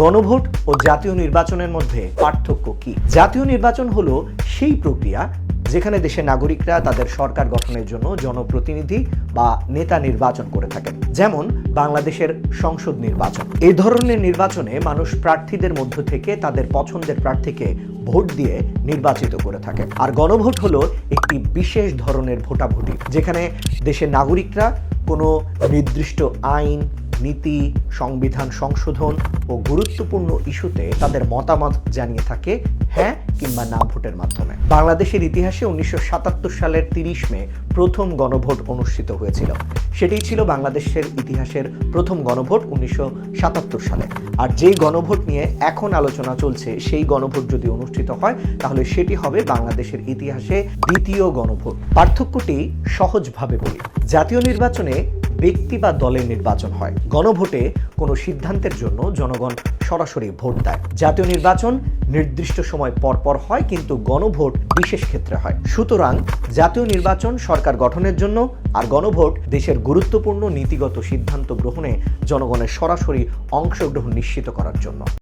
গণভোট ও জাতীয় নির্বাচনের মধ্যে পার্থক্য কি? জাতীয় নির্বাচন হলো সেই প্রক্রিয়া যেখানে দেশের নাগরিকরা তাদের সরকার গঠনের জন্য জনপ্রতিনিধি বা নেতা নির্বাচন করে থাকেন। যেমন বাংলাদেশের সংসদ নির্বাচন। এই ধরনের নির্বাচনে মানুষ প্রার্থীদের মধ্য থেকে তাদের পছন্দের প্রার্থীকে ভোট দিয়ে নির্বাচিত করে থাকে আর গণভোট হলো একটি বিশেষ ধরনের ভোটাভুটি, যেখানে দেশের নাগরিকরা কোনো নির্দিষ্ট আইন নীতি, সংবিধান সংশোধন ও গুরুত্বপূর্ণ ইস্যুতে তাদের মতামত জানিয়ে থাকে হ্যাঁ কিংবা না ভোটের মাধ্যমে। বাংলাদেশের ইতিহাসে উনিশশো সাতাত্তর সালের তিরিশ মে প্রথম গণভোট অনুষ্ঠিত হয়েছিল। সেটাই ছিল বাংলাদেশের ইতিহাসের প্রথম গণভোট উনিশশো সাতাত্তর সালে। আর যেই গণভোট নিয়ে এখন আলোচনা চলছে, সেই গণভোট যদি অনুষ্ঠিত হয়, তাহলে সেটি হবে বাংলাদেশের ইতিহাসে দ্বিতীয় গণভোট। পার্থক্যটি সহজভাবে বলি। জাতীয় নির্বাচনে ব্যক্তি বা দলের নির্বাচন হয়। গণভোটে কোনো সিদ্ধান্তের জন্য জনগণ সরাসরি ভোট দেয়। জাতীয় নির্বাচন নির্দিষ্ট সময় পর পর হয়, কিন্তু গণভোট বিশেষ ক্ষেত্রে হয়। সুতরাং জাতীয় নির্বাচন সরকার গঠনের জন্য আর গণভোট দেশের গুরুত্বপূর্ণ নীতিগত সিদ্ধান্ত গ্রহণে জনগণের সরাসরি অংশগ্রহণ নিশ্চিত করার জন্য।